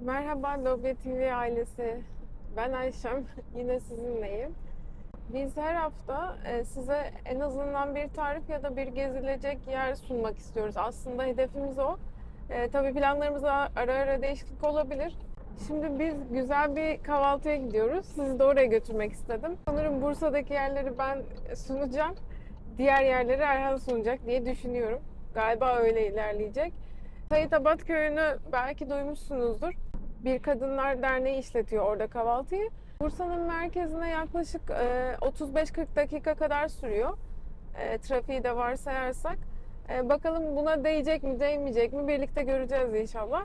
Merhaba Lobe TV ailesi. Ben Ayşem. Yine sizinleyim. Biz her hafta e, size en azından bir tarif ya da bir gezilecek yer sunmak istiyoruz. Aslında hedefimiz o. E, tabii planlarımızda ara ara değişiklik olabilir. Şimdi biz güzel bir kahvaltıya gidiyoruz. Sizi de oraya götürmek istedim. Sanırım Bursa'daki yerleri ben sunacağım. Diğer yerleri Erhan sunacak diye düşünüyorum. Galiba öyle ilerleyecek. Sayıtabat Köyü'nü belki duymuşsunuzdur. Bir Kadınlar Derneği işletiyor orada kahvaltıyı. Bursa'nın merkezine yaklaşık e, 35-40 dakika kadar sürüyor. E, trafiği de varsayarsak. E, bakalım buna değecek mi değmeyecek mi birlikte göreceğiz inşallah.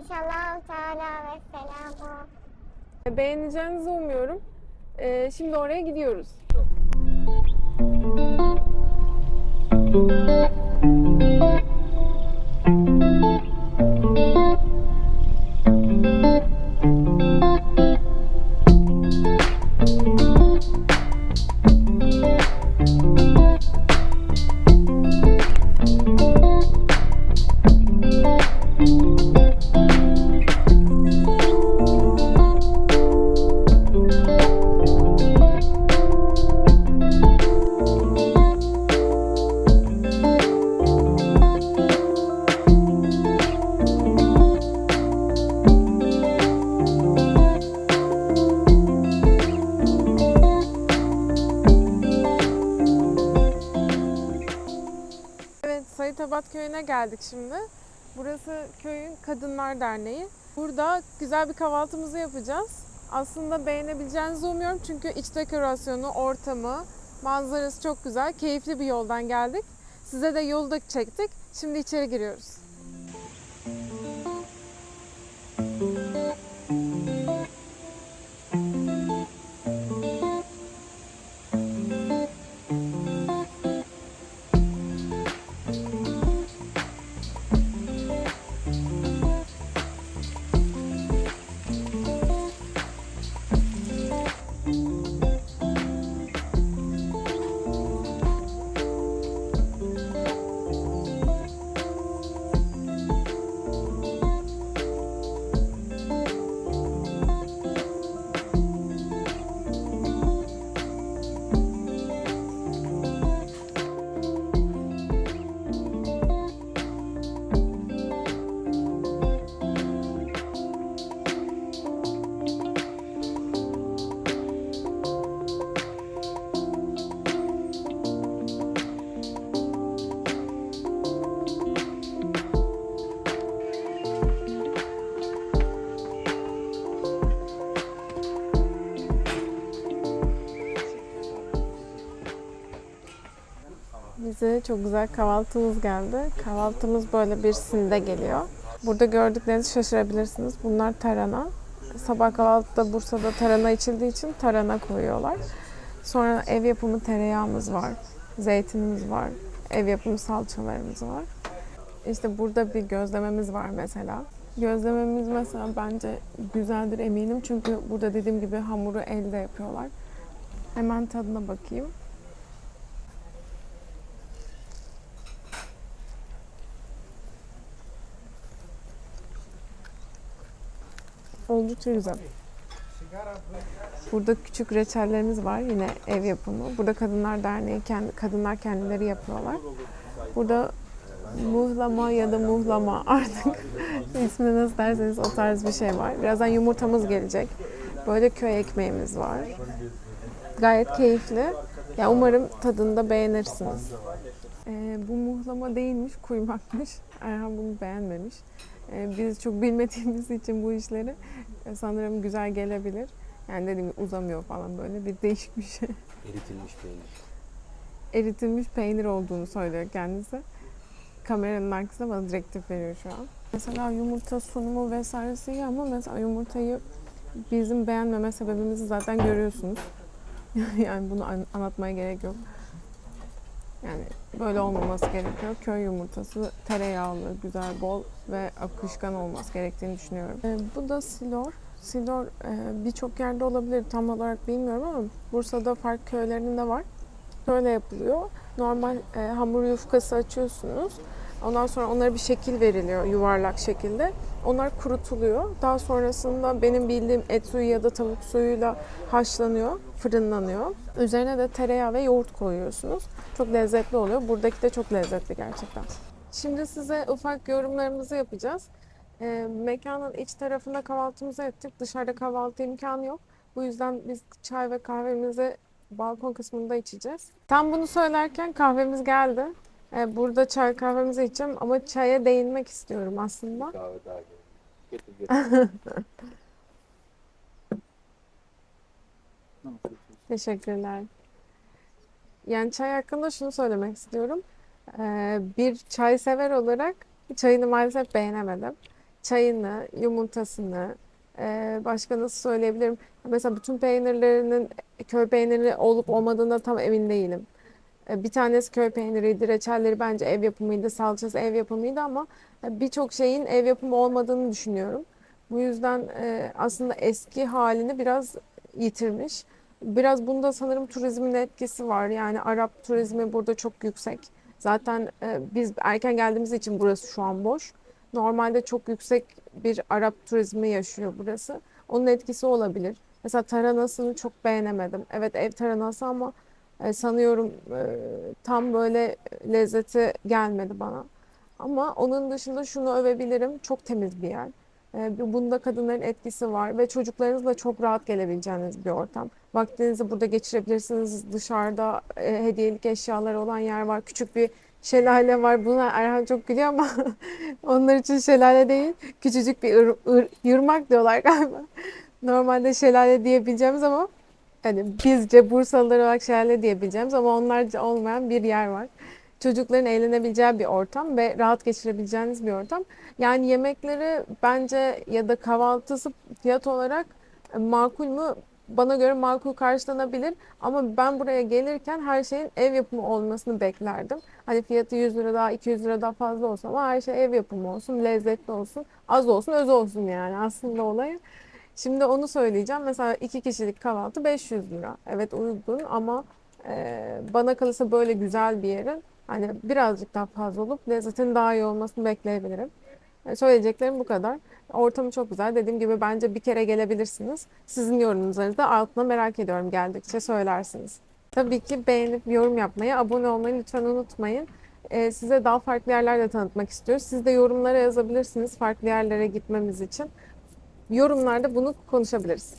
İnşallah Teala ve selamı. E, beğeneceğinizi umuyorum. E, şimdi oraya gidiyoruz. Evet, Köyü'ne geldik şimdi. Burası köyün Kadınlar Derneği. Burada güzel bir kahvaltımızı yapacağız. Aslında beğenebileceğinizi umuyorum çünkü iç dekorasyonu, ortamı, manzarası çok güzel. Keyifli bir yoldan geldik. Size de yolu da çektik. Şimdi içeri giriyoruz. Bize çok güzel kahvaltımız geldi. Kahvaltımız böyle bir sinde geliyor. Burada gördüklerinizi şaşırabilirsiniz. Bunlar tarhana. Sabah kahvaltıda Bursa'da tarhana içildiği için tarhana koyuyorlar. Sonra ev yapımı tereyağımız var. Zeytinimiz var. Ev yapımı salçalarımız var. İşte burada bir gözlememiz var mesela. Gözlememiz mesela bence güzeldir eminim. Çünkü burada dediğim gibi hamuru elde yapıyorlar. Hemen tadına bakayım. Oldukça güzel. Burada küçük reçellerimiz var yine ev yapımı. Burada Kadınlar Derneği kendi, kadınlar kendileri yapıyorlar. Burada muhlama ya da muhlama artık ismini nasıl derseniz o tarz bir şey var. Birazdan yumurtamız gelecek. Böyle köy ekmeğimiz var. Gayet keyifli. Ya umarım tadında beğenirsiniz. Ee, bu muhlama değilmiş, kuymakmış. Erhan bunu beğenmemiş. Ee, biz çok bilmediğimiz için bu işleri e, sanırım güzel gelebilir. Yani dediğim gibi uzamıyor falan böyle bir değişik bir şey. Eritilmiş peynir. Eritilmiş peynir olduğunu söylüyor kendisi. Kameranın arkasında bana direktif veriyor şu an. Mesela yumurta sunumu vesairesi iyi ama mesela yumurtayı bizim beğenmeme sebebimizi zaten görüyorsunuz. yani bunu an- anlatmaya gerek yok. Yani böyle olmaması gerekiyor. Köy yumurtası tereyağlı, güzel, bol ve akışkan olması gerektiğini düşünüyorum. Ee, bu da silor. Silor e, birçok yerde olabilir tam olarak bilmiyorum ama Bursa'da farklı köylerinde var. Şöyle yapılıyor. Normal e, hamur yufkası açıyorsunuz. Ondan sonra onlara bir şekil veriliyor yuvarlak şekilde. Onlar kurutuluyor. Daha sonrasında benim bildiğim et suyu ya da tavuk suyuyla haşlanıyor, fırınlanıyor. Üzerine de tereyağı ve yoğurt koyuyorsunuz. Çok lezzetli oluyor. Buradaki de çok lezzetli gerçekten. Şimdi size ufak yorumlarımızı yapacağız. Ee, mekanın iç tarafında kahvaltımızı ettik. Dışarıda kahvaltı imkanı yok. Bu yüzden biz çay ve kahvemizi balkon kısmında içeceğiz. Tam bunu söylerken kahvemiz geldi. Ee, burada çay kahvemizi içeceğim ama çaya değinmek istiyorum aslında. Kahve daha gel. Getir getir. Teşekkürler. Yani çay hakkında şunu söylemek istiyorum. Ee, bir çay sever olarak çayını maalesef beğenemedim. Çayını, yumurtasını, e, başka nasıl söyleyebilirim? Mesela bütün peynirlerinin köy peyniri olup olmadığına tam emin değilim. E, Bir tanesi köy peyniriydi, reçelleri bence ev yapımıydı, salçası ev yapımıydı ama e, birçok şeyin ev yapımı olmadığını düşünüyorum. Bu yüzden e, aslında eski halini biraz yitirmiş. Biraz bunda sanırım turizmin etkisi var. Yani Arap turizmi burada çok yüksek. Zaten biz erken geldiğimiz için burası şu an boş. Normalde çok yüksek bir Arap turizmi yaşıyor burası. Onun etkisi olabilir. Mesela taranasını çok beğenemedim. Evet ev taranası ama e, sanıyorum e, tam böyle lezzeti gelmedi bana. Ama onun dışında şunu övebilirim. Çok temiz bir yer. E, bu- Bunda kadınların etkisi var ve çocuklarınızla çok rahat gelebileceğiniz bir ortam. Vaktinizi burada geçirebilirsiniz. Dışarıda e, hediyelik eşyaları olan yer var. Küçük bir şelale var. Buna Erhan çok gülüyor ama onlar için şelale değil. Küçücük bir ır, ır- yırmak diyorlar galiba. Normalde şelale diyebileceğimiz ama hani bizce Bursalılar olarak şelale diyebileceğimiz ama onlarca olmayan bir yer var. Çocukların eğlenebileceği bir ortam ve rahat geçirebileceğiniz bir ortam. Yani yemekleri bence ya da kahvaltısı fiyat olarak makul mü? Bana göre makul karşılanabilir ama ben buraya gelirken her şeyin ev yapımı olmasını beklerdim. Hani fiyatı 100 lira daha 200 lira daha fazla olsun ama her şey ev yapımı olsun, lezzetli olsun, az olsun, öz olsun yani aslında olayı. Şimdi onu söyleyeceğim. Mesela iki kişilik kahvaltı 500 lira. Evet uygun ama e, bana kalırsa böyle güzel bir yerin hani birazcık daha fazla olup lezzetin daha iyi olmasını bekleyebilirim. E, Söyleyeceklerim bu kadar. Ortamı çok güzel. Dediğim gibi bence bir kere gelebilirsiniz. Sizin yorumlarınızı da altına merak ediyorum geldikçe söylersiniz. Tabii ki beğenip yorum yapmayı, abone olmayı lütfen unutmayın. E, size daha farklı yerler de tanıtmak istiyoruz. Siz de yorumlara yazabilirsiniz farklı yerlere gitmemiz için. Yorumlarda bunu konuşabiliriz.